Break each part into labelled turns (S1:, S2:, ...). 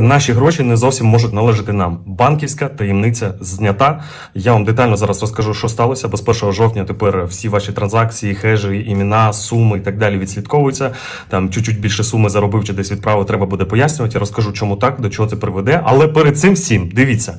S1: Наші гроші не зовсім можуть належати нам. Банківська таємниця знята. Я вам детально зараз розкажу, що сталося, бо з 1 жовтня тепер всі ваші транзакції, хежі, імена, суми і так далі відслідковуються. Там чуть-чуть більше суми заробив чи десь відправив, треба буде пояснювати. Я розкажу, чому так, до чого це приведе. Але перед цим всім дивіться.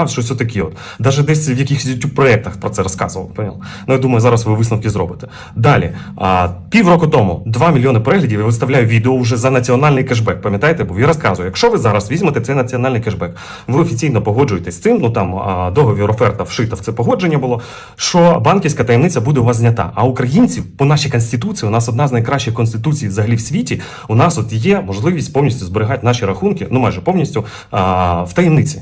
S1: щось отаке. От. Даже десь в якихось youtube проєктах про це розказував. Понял? Ну я думаю, зараз ви висновки зробите. Далі, а, півроку тому 2 мільйони переглядів я виставляю відео вже за національний кешбек. Пам'ятаєте? Бо я розказую, якщо ви зараз візьмете цей національний кешбек, ви офіційно погоджуєтесь з цим, ну там а, договір оферта вшита в це погодження було, що банківська таємниця буде у вас знята. А українців по нашій конституції, у нас одна з найкращих конституцій взагалі в світі. У нас от є можливість повністю зберігати наші рахунки, ну майже повністю а, в таємниці.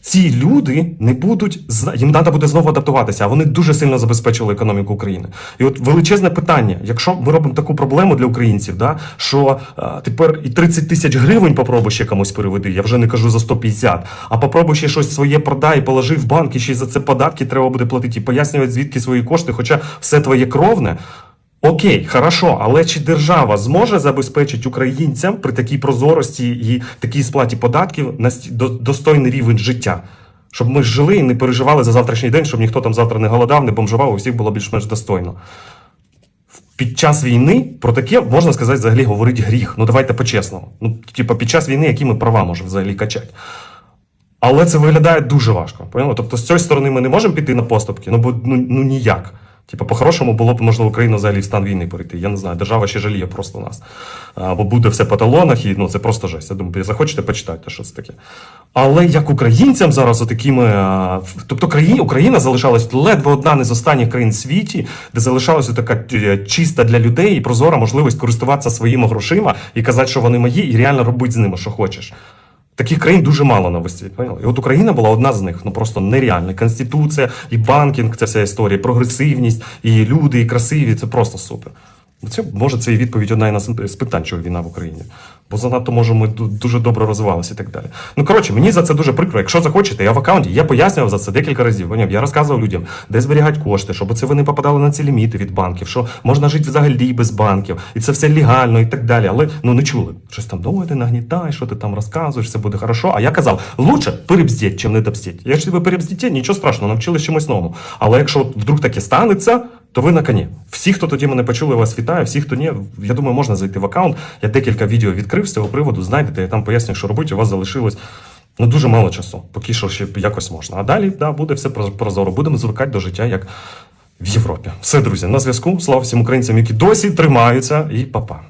S1: ці люди не будуть їм треба буде знову адаптуватися, а вони дуже сильно забезпечили економіку України. І от величезне питання: якщо ми робимо таку проблему для українців, да що е, тепер і 30 тисяч гривень попробуй ще комусь переведи, я вже не кажу за 150, а попробуй ще щось своє продай, положи в банк, і ще й за це податки треба буде платити і пояснювати, звідки свої кошти, хоча все твоє кровне. Окей, хорошо, але чи держава зможе забезпечити українцям при такій прозорості і такій сплаті податків до- достойний рівень життя? Щоб ми жили і не переживали за завтрашній день, щоб ніхто там завтра не голодав, не бомжував, у всіх було більш-менш достойно. Під час війни про таке можна сказати, взагалі говорить гріх. Ну давайте по-чесному. Ну, типа, під час війни, які ми права можемо взагалі качати. Але це виглядає дуже важко. Поняли? Тобто, з цієї сторони ми не можемо піти на поступки, ну бо ну, ну ніяк. Типу, по-хорошому було б можливо Україна взагалі в стан війни перейти. Я не знаю, держава ще жаліє просто нас. Бо буде все по талонах, і ну це просто жесть. Я думаю, захочете, почитайте, що це таке. Але як українцям зараз отакими. Тобто країна, Україна залишалась ледве одна не з останніх країн в світі, де залишалася така е, чиста для людей і прозора можливість користуватися своїми грошима і казати, що вони мої, і реально робити з ними, що хочеш. Таких країн дуже мало на весь світ. І от Україна була одна з них. Ну просто нереальна. Конституція, і банкінг, це вся історія, і прогресивність, і люди, і красиві. Це просто супер. Це може це і відповідь одна із питань, чого війна в Україні. Бо занадто може ми дуже добре розвивалися і так далі. Ну коротше, мені за це дуже прикро. Якщо захочете, я в аккаунті, я пояснював за це декілька разів. Поняв? Я розказував людям, де зберігати кошти, щоб це вони попадали на ці ліміти від банків, що можна жити взагалі без банків, і це все легально і так далі. Але ну не чули. Щось там «Ой, ти нагнітай, що ти там розказуєш, все буде хорошо. А я казав, лучше перебздіть, чим не добздіть. Якщо ви перебздіте, нічого страшного, навчились чомусь новому. Але якщо вдруг таке станеться, то ви на коні. Всі, хто тоді мене почули, вас вітаю. Всі, хто ні, я думаю, можна зайти в аккаунт. Я декілька відео відкрив з цього приводу. Знайдете, я там поясню, що робити. У вас залишилось ну дуже мало часу. Поки що ще якось можна. А далі да, буде все проз- прозоро. Будемо звикати до життя як в Європі. Все, друзі, на зв'язку. Слава всім українцям, які досі тримаються, і па-па.